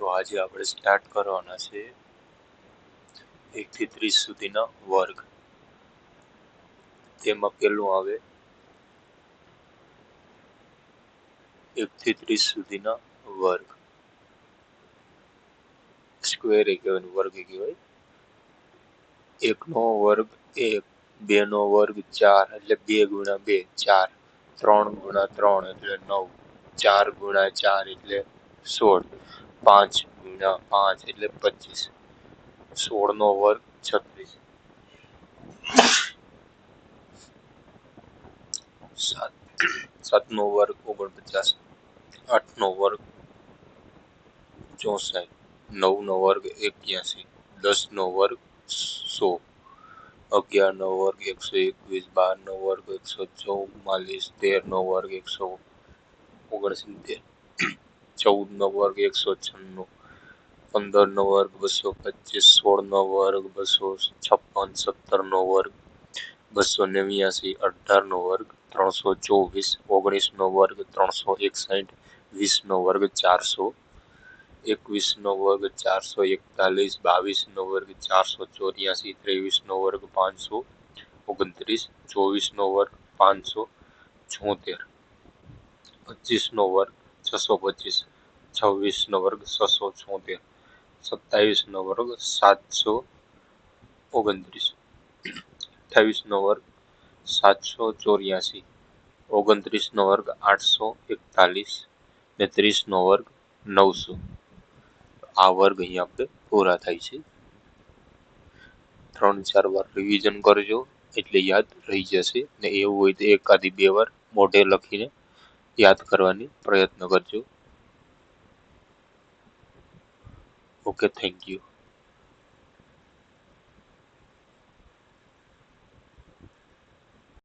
તો આજે આપણે સ્ટાર્ટ કરવાના છે એકથી ત્રીસ સુધીના વર્ગ. તેમાં પેલું આવે એકથી ત્રીસ સુધીના વર્ગ. સ્ક્વેર એ કહેવાય વર્ગ એ કહેવાય. એકનો વર્ગ એક, બેનો વર્ગ ચાર, એટલે બે ગુણ્યા બે, ચાર. ત્રણ ગુણ્યા ત્રણ એટલે નવ. ચાર ગુણ્યા ચાર એટલે સોળ. પાંચ ગુણ્યા પાંચ એટલે પચીસ. સોળનો વર્ગ છત્રીસ. સાત. સાતનો વર્ગ ઓગણપચાસ. આઠનો વર્ગ ચોસઠ. નવનો વર્ગ એક્યાસી. દસનો વર્ગ સો. અગિયારનો વર્ગ એકસો એકવીસ. બારનો વર્ગ એકસો ચૌમાલીસ. તેરનો વર્ગ એકસો ઓગણસિત્તેર. ચૌદનો વર્ગ એકસો છન્નું પંદરનો વર્ગ બસો પચીસ સોળનો વર્ગ બસો છપ્પન સત્તરનો વર્ગ બસો નેવ્યાસી અઢારનો વર્ગ ત્રણસો ચોવીસ ઓગણીસનો વર્ગ ત્રણસો એકસાઠ વીસનો વર્ગ ચારસો એકવીસનો વર્ગ ચારસો એકતાલીસ બાવીસનો વર્ગ ચારસો ચોર્યાસી ત્રેવીસનો વર્ગ પાંચસો ઓગણત્રીસ ચોવીસનો વર્ગ પાંચસો છોતેર પચીસનો વર્ગ છસો પચીસ છવ્વીસનો વર્ગ છસો છોતેર, સત્તાવીસનો વર્ગ સાતસો ઓગણત્રીસ અઠ્ઠાવીસનો વર્ગ સાતસો ચોર્યાસી, ઓગણત્રીસનો વર્ગ આઠસો એકતાલીસ ને ત્રીસનો વર્ગ નવસો. આ વર્ગ અહીંયા આપણે પૂરા થાય છે. ત્રણ ચાર વાર રિવિઝન કરજો એટલે યાદ રહી જશે ને એવું હોય તો એકાદી બે વાર મોઢે લખીને યાદ કરવાની પ્રયત્ન કરજો. Okay thank you